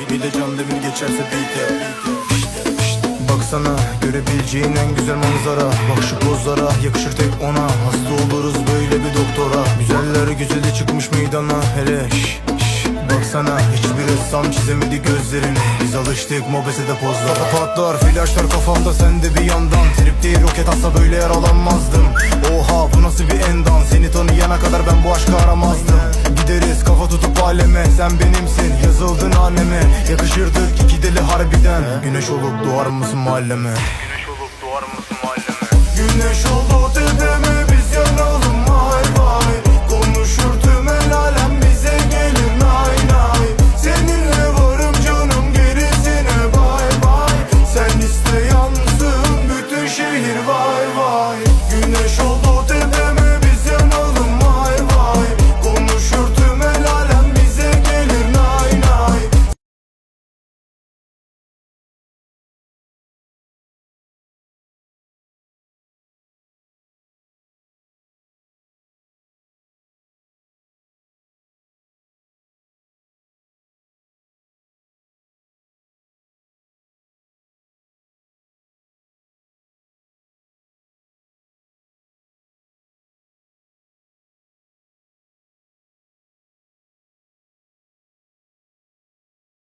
Bir de can demir geçerse beat'e Baksana görebileceğin en güzel manzara. Bak şu pozlara yakışır tek ona. Hasta oluruz böyle bir doktora. Güzeller güzeli çıkmış meydana. Hele şş, şş. Baksana hiçbir ressam çizemedi gözlerini. Biz alıştık mobesede pozlara. Patlar flaşlar kafamda sen de bir yandan. Trip değil roket atsa böyle yaralanmazdım. Oha bu nasıl bir endam? Seni tanıyana kadar ben bu aşkı aramazdım sen benimsin Yazıldın anneme Yakışırdık iki deli harbiden. Güneş olup doğar mısın mahalleme? Güneş olup doğar mısın mahalleme? Güneş oldu tepeme biz yanalım vay vay. Konuşur tüm el alem bize gelin nay nay. Seninle varım canım gerisine bay bay. Sen iste yansın bütün şehir vay vay. Güneş oldu tepeme